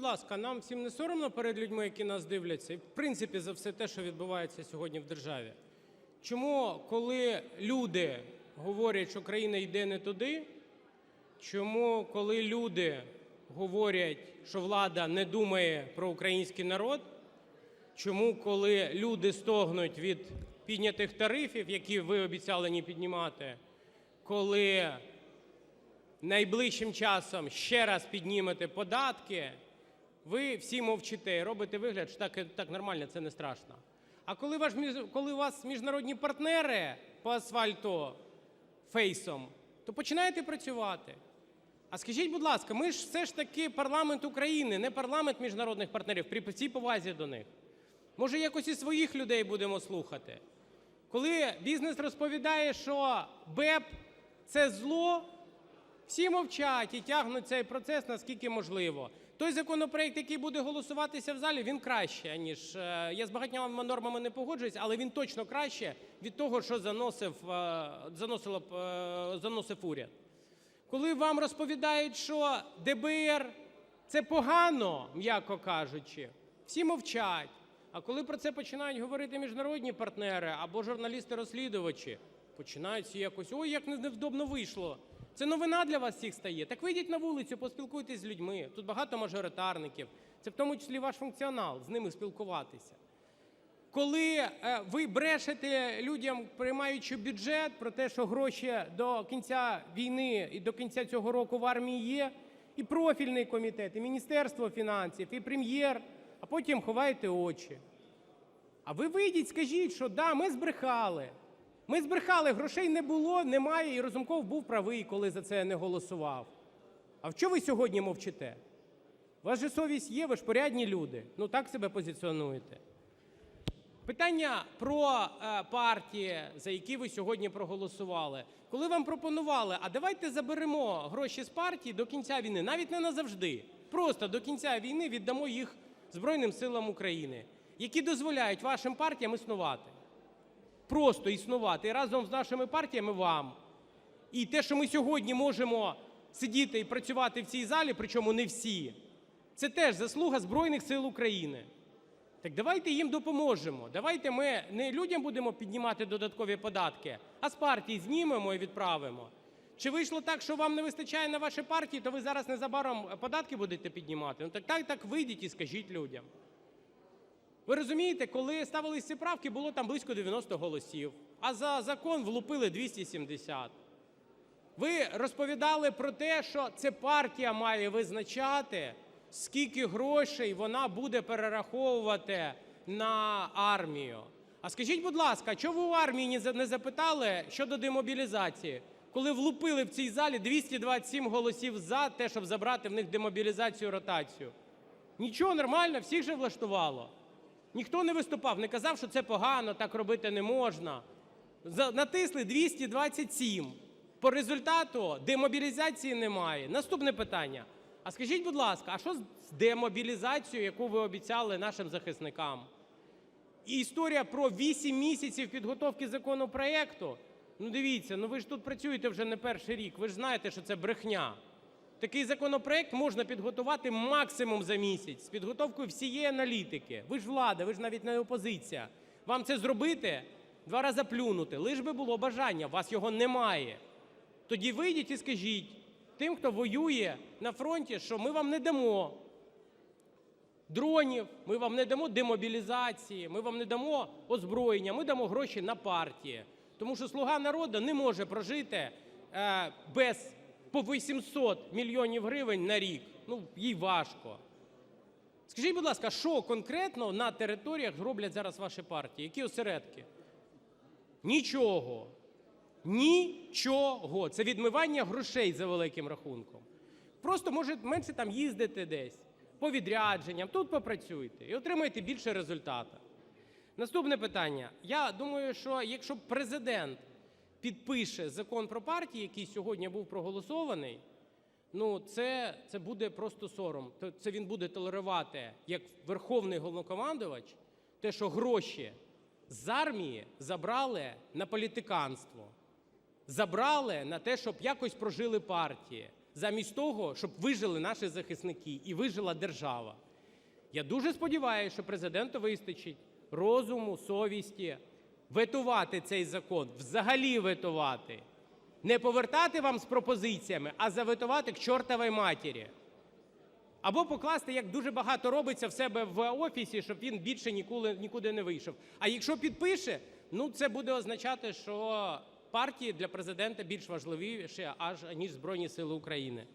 будь ласка, нам всім не соромно перед людьми, які нас дивляться, і в принципі за все те, що відбувається сьогодні в державі? Чому, коли люди говорять, що країна йде не туди, чому, коли люди говорять, що влада не думає про український народ, чому, коли люди стогнуть від піднятих тарифів, які ви обіцяли не піднімати, коли найближчим часом ще раз піднімете податки, ви всі мовчите робите вигляд, що так, так нормально, це не страшно. А коли, ваш, коли у вас міжнародні партнери по асфальту фейсом, то починаєте працювати. А скажіть, будь ласка, ми ж все ж таки парламент України, не парламент міжнародних партнерів, при всій повазі до них. Може, якось і своїх людей будемо слухати? Коли бізнес розповідає, що БЕП – це зло, всі мовчать і тягнуть цей процес наскільки можливо. Той законопроект, який буде голосуватися в залі, він краще, ніж е, я з багатьма нормами не погоджуюсь, але він точно краще від того, що заносив, е, заносило, е, заносив уряд. Коли вам розповідають, що ДБР це погано, м'яко кажучи, всі мовчать. А коли про це починають говорити міжнародні партнери або журналісти-розслідувачі, починають якось ой, як невдобно вийшло. Це новина для вас всіх стає. Так вийдіть на вулицю, поспілкуйтесь з людьми. Тут багато мажоритарників. Це в тому числі ваш функціонал, з ними спілкуватися. Коли е, ви брешете людям, приймаючи бюджет, про те, що гроші до кінця війни і до кінця цього року в армії є, і профільний комітет, і Міністерство фінансів, і Прем'єр, а потім ховаєте очі. А ви вийдіть, скажіть, що да, ми збрехали. Ми збрехали, грошей не було, немає, і Разумков був правий, коли за це не голосував. А чому ви сьогодні мовчите? У вас же совість є, ви ж порядні люди. Ну так себе позиціонуєте. Питання про е, партії, за які ви сьогодні проголосували. Коли вам пропонували, а давайте заберемо гроші з партії до кінця війни, навіть не назавжди, просто до кінця війни віддамо їх Збройним силам України, які дозволяють вашим партіям існувати. Просто існувати разом з нашими партіями вам. І те, що ми сьогодні можемо сидіти і працювати в цій залі, причому не всі, це теж заслуга Збройних сил України. Так давайте їм допоможемо. Давайте ми не людям будемо піднімати додаткові податки, а з партій знімемо і відправимо. Чи вийшло так, що вам не вистачає на ваші партії, то ви зараз незабаром податки будете піднімати? Ну так так, так вийдіть і скажіть людям. Ви розумієте, коли ставились ці правки, було там близько 90 голосів, а за закон влупили 270. Ви розповідали про те, що це партія має визначати, скільки грошей вона буде перераховувати на армію. А скажіть, будь ласка, чого ви у армії не запитали щодо демобілізації, коли влупили в цій залі 227 голосів за те, щоб забрати в них демобілізацію ротацію? Нічого, нормально, всіх же влаштувало. Ніхто не виступав, не казав, що це погано, так робити не можна. Натисли 227. По результату демобілізації немає. Наступне питання. А скажіть, будь ласка, а що з демобілізацією, яку ви обіцяли нашим захисникам? І історія про 8 місяців підготовки законопроекту. Ну дивіться, ну ви ж тут працюєте вже не перший рік, ви ж знаєте, що це брехня. Такий законопроект можна підготувати максимум за місяць з підготовкою всієї аналітики. Ви ж влада, ви ж навіть не опозиція. Вам це зробити, два рази плюнути, лиш би було бажання, у вас його немає. Тоді вийдіть і скажіть тим, хто воює на фронті, що ми вам не дамо дронів, ми вам не дамо демобілізації, ми вам не дамо озброєння, ми дамо гроші на партії. Тому що слуга народу не може прожити е, без по 800 мільйонів гривень на рік. Ну, їй важко. Скажіть, будь ласка, що конкретно на територіях зроблять зараз ваші партії? Які осередки? Нічого. Нічого. Це відмивання грошей за великим рахунком. Просто може менше там їздити десь по відрядженням, тут попрацюйте і отримаєте більше результату. Наступне питання. Я думаю, що якщо президент підпише закон про партії, який сьогодні був проголосований, ну це, це буде просто сором. Це- він буде толерувати як верховний головнокомандувач, те, що гроші з армії забрали на політиканство, забрали на те, щоб якось прожили партії. замість того, щоб вижили наші захисники і вижила держава. Я дуже сподіваюся, що Президенту вистачить розуму, совісті ветувати цей закон, взагалі ветувати. Не повертати вам з пропозиціями, а заветувати к чортовій матері. Або покласти, як дуже багато робиться в себе в офісі, щоб він більше ніколи, нікуди не вийшов. А якщо підпише, ну це буде означати, що партії для президента більш важливіші, аж ніж Збройні Сили України.